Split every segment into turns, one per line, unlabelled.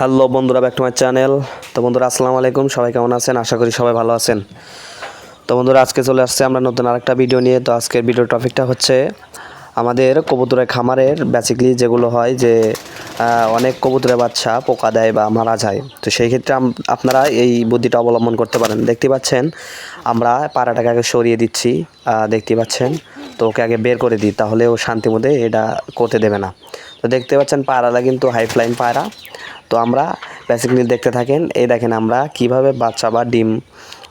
Hello বন্ধুরা, back to my channel. তো বন্ধুরা, আসসালামু আলাইকুম। সবাই কেমন আছেন? আশা করি সবাই ভালো আছেন। তো বন্ধুরা, আজকে চলে আসছে আমরা নতুন আরেকটা ভিডিও নিয়ে। তো আজকের ভিডিও টপিকটা হচ্ছে আমাদের কবুতরের খামারের বেসিক্যালি যেগুলো হয় যে অনেক কবুতরের বাচ্চা পোকা দেয় বা মারা যায়। তো সেই ক্ষেত্রে আপনারা এই বুদ্ধিটা অবলম্বন করতে পারেন। দেখতে পাচ্ছেন, আমরা পাড়াটাকে আগে সরিয়ে দিচ্ছি। দেখতে পাচ্ছেন, তো ওকে আগে বের করে দিই, তাহলে ও শান্তি মধ্যে এটা করতে দেবে না। তো দেখতে পাচ্ছেন পায়রাটা কিন্তু হাই পায়রা। তো আমরা বেসিক্যালি দেখতে থাকেন, এই দেখেন আমরা কীভাবে বাচ্চা বা ডিম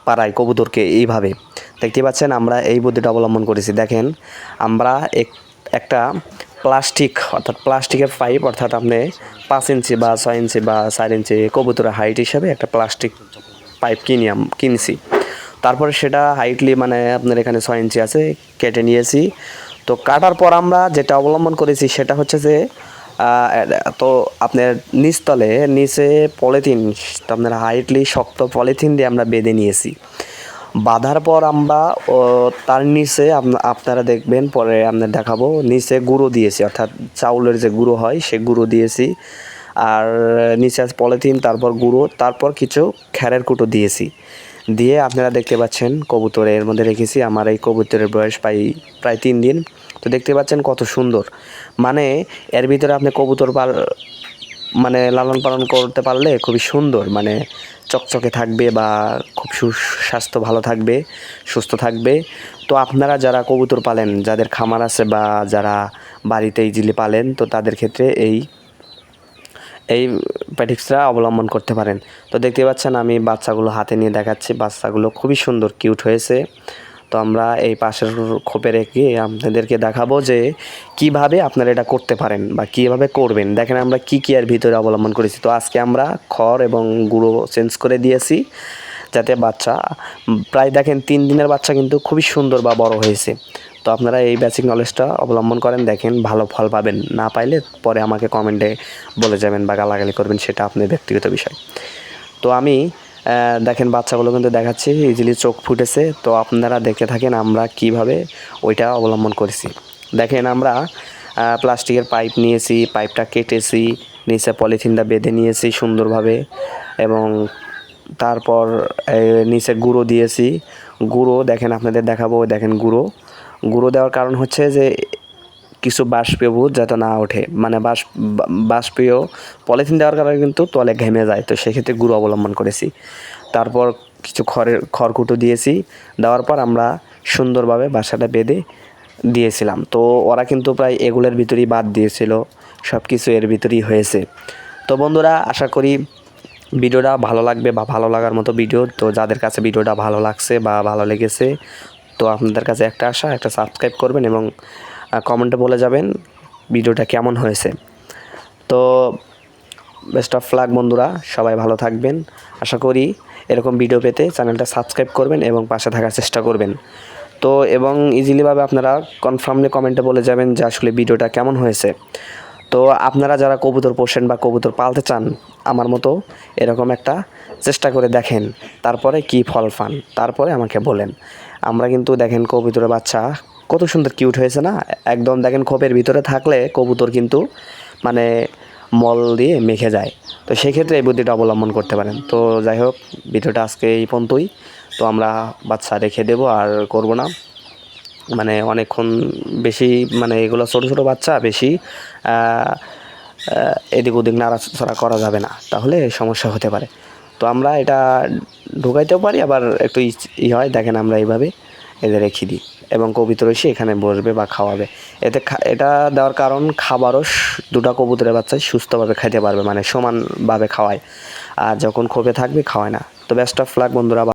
পাড়াই কবুতরকে এইভাবে। দেখতে পাচ্ছেন আমরা এই বুদ্ধিটা অবলম্বন করেছি। দেখেন, আমরা এক- একটা প্লাস্টিক অর্থাৎ প্লাস্টিকের পাইপ অর্থাৎ আপনি পাঁচ ইঞ্চি বা ছয় ইঞ্চি বা চার ইঞ্চি কবুতরের হাইট হিসাবে একটা প্লাস্টিক পাইপ কিনি কিনছি। তারপরে সেটা হাইটলি মানে আপনার এখানে ছয় ইঞ্চি আছে, কেটে নিয়েছি। তো কাটার পর আমরা যেটা অবলম্বন করেছি সেটা হচ্ছে যে তো আপনার নিচতলে নিচে পলিথিন, আপনার হাইটলি শক্ত পলিথিন দিয়ে আমরা বেঁধে নিয়েছি। বাঁধার পর আমরা তার নিচে আপনা- আপনারা দেখবেন, পরে আপনার দেখাবো, নিচে গুঁড়ো দিয়েছি, অর্থাৎ চাউলের যে গুঁড়ো হয়, সে গুঁড়ো দিয়েছি। আর নিচে আছে পলিথিন, তারপর গুঁড়ো, তারপর কিছু খ্যারের কুটো দিয়েছি। দিয়ে আপনারা দেখতে পাচ্ছেন, কবুতর এর মধ্যে রেখেছি। আমার এই কবুতরের বয়স প্রায় প্রায় তিন দিন। তো দেখতে পাচ্ছেন কত সুন্দর। মানে এর ভিতরে আপনি কবুতর পাল মানে লালন পালন করতে পারলে খুবই সুন্দর। মানে চকচকে থাকবে বা খুব সুস্বাস্থ্য, ভালো থাকবে, সুস্থ থাকবে। তো আপনারা যারা কবুতর পালেন, যাদের খামার আছে বা যারা বাড়িতে ইজিলি পালেন, তো তাদের ক্ষেত্রে এই এই প্যাটিক্সটা অবলম্বন করতে পারেন। তো দেখতে পাচ্ছেন আমি বাচ্চাগুলো হাতে নিয়ে দেখাচ্ছি। বাচ্চাগুলো খুবই সুন্দর, কিউট হয়েছে। তো আমরা এই পাশের খোপে রেখে আপনাদেরকে দেখাবো যে কীভাবে আপনারা এটা করতে পারেন বা কীভাবে করবেন। দেখেন আমরা কি কি এর ভিতরে অবলম্বন করেছি। তো আজকে আমরা খড় এবং গুঁড়ো চেঞ্জ করে দিয়েছি যাতে বাচ্চা, প্রায় দেখেন তিন দিনের বাচ্চা কিন্তু খুবই সুন্দর বা বড় হয়েছে। তো আপনারা এই বেসিক নলেজটা অবলম্বন করেন, দেখেন ভালো ফল পাবেন। না পাইলে পরে আমাকে কমেন্টে বলে যাবেন বা গালাগালি করবেন, সেটা আপনার ব্যক্তিগত বিষয়। তো আমি দেখেন, বাচ্চাগুলো কিন্তু দেখাচ্ছি ইজিলি চোখ ফুটেছে। তো আপনারা দেখে থাকেন আমরা কীভাবে ওইটা অবলম্বন করেছি। দেখেন, আমরা প্লাস্টিকের পাইপ নিয়েছি, পাইপটা কেটেছি, নিচে পলিথিনটা বেঁধে নিয়েছি সুন্দরভাবে এবং তারপর নিচে গুঁড়ো দিয়েছি। গুঁড়ো, দেখেন, আপনাদের দেখাবো, দেখেন গুঁড়ো। গুঁড়ো দেওয়ার কারণ হচ্ছে যে কিছু বাষ্পীয় ভূত যাতে না ওঠে। মানে বাষ্প বা- বাষ্পীয় পলিথিন দেওয়ার কারণে কিন্তু তলে ঘেমে যায়। তো সেক্ষেত্রে গুঁড়ো অবলম্বন করেছি। তারপর কিছু খড়ের, খড়কুটো দিয়েছি। দেওয়ার পর আমরা সুন্দরভাবে বাসাটা বেঁধে দিয়েছিলাম। তো ওরা কিন্তু প্রায় এগুলোর ভিতরেই বাদ দিয়েছিল। সব কিছু এর ভিতরেই হয়েছে। তো বন্ধুরা, আশা করি ভিডিওটা ভালো লাগবে বা ভালো লাগার মতো ভিডিও। তো যাদের কাছে ভিডিওটা ভালো লাগছে বা ভালো লেগেছে, তো আপনাদের কাছে একটা আশা, একটা সাবস্ক্রাইব করবেন এবং কমেন্টে বলে যাবেন ভিডিওটা কেমন হয়েছে। তো বেস্ট অফ লাক বন্ধুরা, সবাই ভালো থাকবেন। আশা করি এরকম ভিডিও পেতে চ্যানেলটা সাবস্ক্রাইব করবেন এবং পাশে থাকার চেষ্টা করবেন। তো, এবং ইজিলিভাবে আপনারা কনফার্মলি কমেন্টে বলে যাবেন যে আসলে ভিডিওটা কেমন হয়েছে। তো, আপনারা যারা কবুতর পোষেন বা কবুতর পালতে চান, আমার মতো এরকম একটা চেষ্টা করে দেখেন। তারপরে কি ফল পান, তারপরে আমাকে বলেন। আমরা কিন্তু দেখেন কবুতরের বাচ্চা কত সুন্দর কিউট হয়েছে না? একদম দেখেন খোপের ভিতরে থাকলে কবুতর কিন্তু মানে মল দিয়ে মেখে যায়। তো সেক্ষেত্রে এই বুদ্ধিটা অবলম্বন করতে পারেন। তো যাই হোক, ভিডিওটা আজকে এই পর্যন্তই। তো আমরা বাচ্চা রেখে দেবো আর করব না। মানে অনেকক্ষণ বেশি মানে এগুলো ছোটো ছোটো বাচ্চা, বেশি এদিক ওদিক নাড়াচড়া করা যাবে না। তাহলে সমস্যা হতে পারে। তো আমরা এটা ঢুকাইতেও পারি, আবার একটু ই হয়, দেখেন আমরা এইভাবে। এদের রেখে দিই এবং কবিতর এসে এখানে বসবে বা খাওয়াবে। এতে এটা দেওয়ার কারণ খাবারও দুটো কবুতরের বাচ্চা সুস্থভাবে খাইতে পারবে মানে সমানভাবে খাওয়ায়। আর যখন খোপে থাকবে, খাওয়ায় না। তো বেস্ট অফ লাক বন্ধুরা